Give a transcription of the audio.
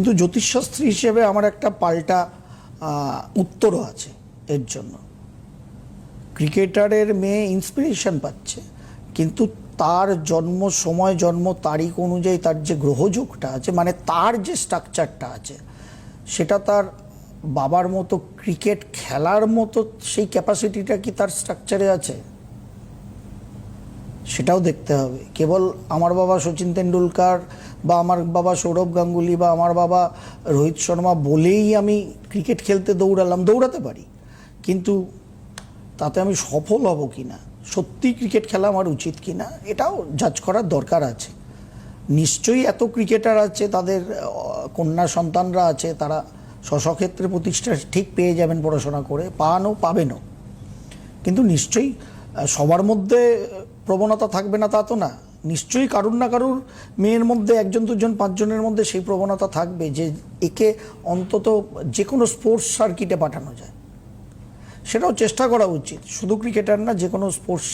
কিন্তু জ্যোতিষশাস্ত্রী হিসেবে আমার একটা পাল্টা উত্তরও আছে এর জন্য। ক্রিকেটারের মেয়ে ইন্সপিরেশন পাচ্ছে, কিন্তু তার জন্ম, সময়, জন্ম, তারিখ অনুযায়ী তার যে গ্রহযোগটা আছে মানে তার যে স্ট্রাকচারটা আছে, সেটা তার বাবার মতো ক্রিকেট খেলার মতো সেই ক্যাপাসিটিটা কি তার স্ট্রাকচারে আছে? সেটাও দেখতে হবে। কেবল আমার বাবা সচিন তেন্ডুলকার বা আমার বাবা সৌরভ গাঙ্গুলি বা আমার বাবা রোহিত শর্মা বলেই আমি ক্রিকেট খেলতে দৌড়ালাম, দৌড়াতে পারি। কিন্তু তাতে আমি সফল হব কি না সত্যি ক্রিকেট খেলা আমার উচিত কি না এটাও জাজ করার দরকার আছে। নিশ্চয়ই এত ক্রিকেটার আছে, তাদের কন্যা সন্তানরা আছে, তারা স্বস্বক্ষেত্রে প্রতিষ্ঠা ঠিক পেয়ে যাবেন পড়াশোনা করে পানও পাবেনও। কিন্তু নিশ্চয়ই সবার মধ্যে প্রবণতা থাকবে না তা তো না। নিশ্চয়ই কারুর না কারুর মেয়ের মধ্যে একজন, দুজন, পাঁচজনের মধ্যে সেই প্রবণতা থাকবে যে একে অন্তত যে কোনো স্পোর্টস সার্কিটে পাঠানো যায়। সেটাও চেষ্টা করা উচিত। শুধু ক্রিকেটার না যে কোনো স্পোর্টস